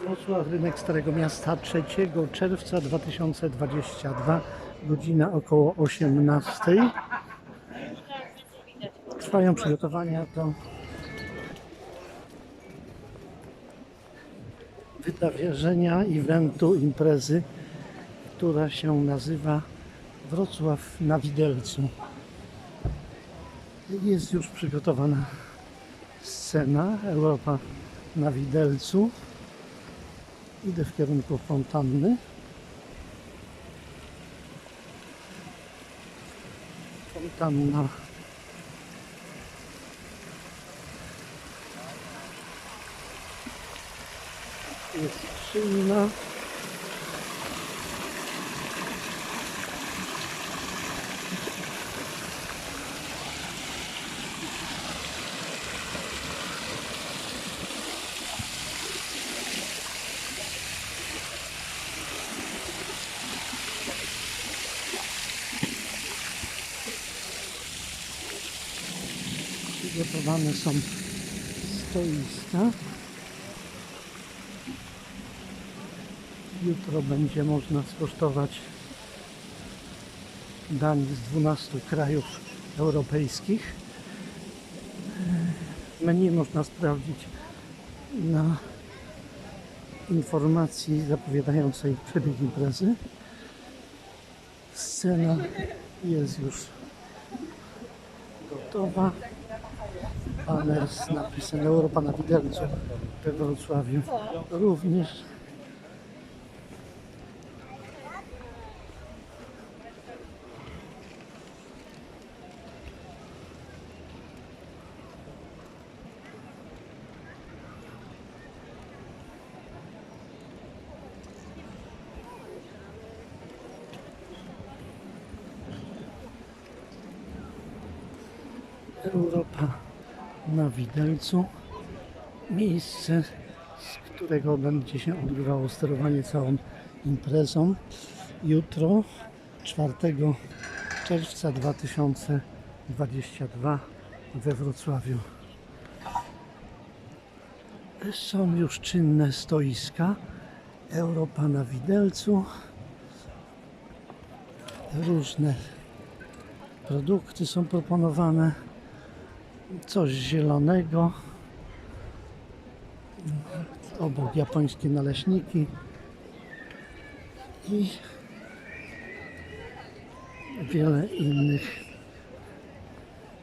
Wrocław, rynek Starego Miasta 3 czerwca 2022, godzina około 18. Trwają przygotowania do wydarzenia, eventu, imprezy, która się nazywa Wrocław na Widelcu. Jest już przygotowana scena Europa na Widelcu. Idę w kierunku fontanny. Fontanna. Jest czynna. Przygotowane są stoiska. Jutro będzie można skosztować dań z 12 krajów europejskich. Menu można sprawdzić na informacji zapowiadającej przebieg imprezy. Scena jest już gotowa. Baner z napisem Europa na widelcu we Wrocławiu również. Europa na Widelcu. Miejsce, z którego będzie się odbywało sterowanie całą imprezą. Jutro, 4 czerwca 2022 we Wrocławiu. Są już czynne stoiska. Europa na Widelcu. Różne produkty są proponowane coś zielonego. Obok japońskie naleśniki i wiele innych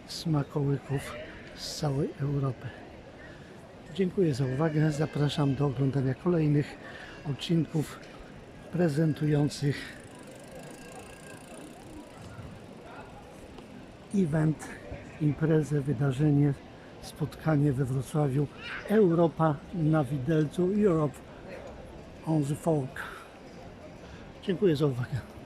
smakołyków z całej Europy. Dziękuję za uwagę. Zapraszam do oglądania kolejnych odcinków prezentujących event, imprezę, wydarzenie, spotkanie we Wrocławiu. Europa na widelcu, Europe on the Folk. Dziękuję za uwagę.